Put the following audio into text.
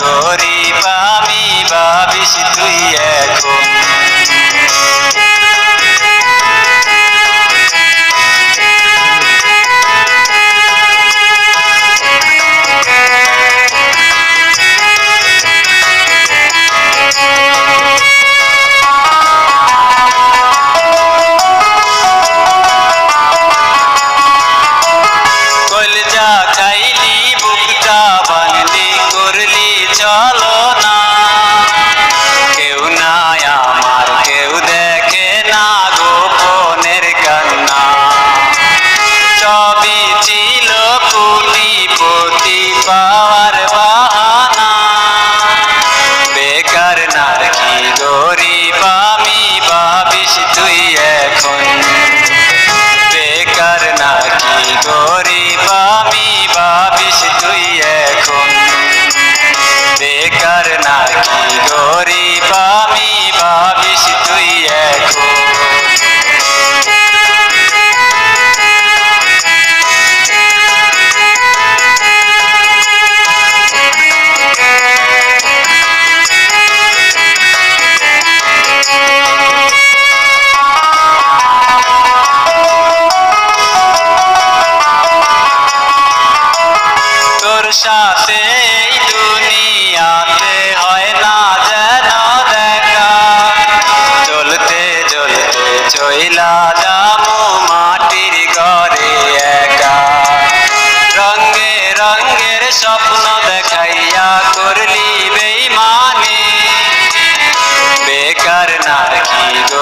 গরিব আমি ভাবিস তুই সবই ছিল কোটিপতি পাওয়ার সাথে দুনিয়াতে হয় না যেন দেখা। চলতে চলতে চইলা দামো মাটির ঘরে একা। রঙে রঙের স্বপ্ন দেখাইয়া করলি বেইমানি। বেকার নারকি গো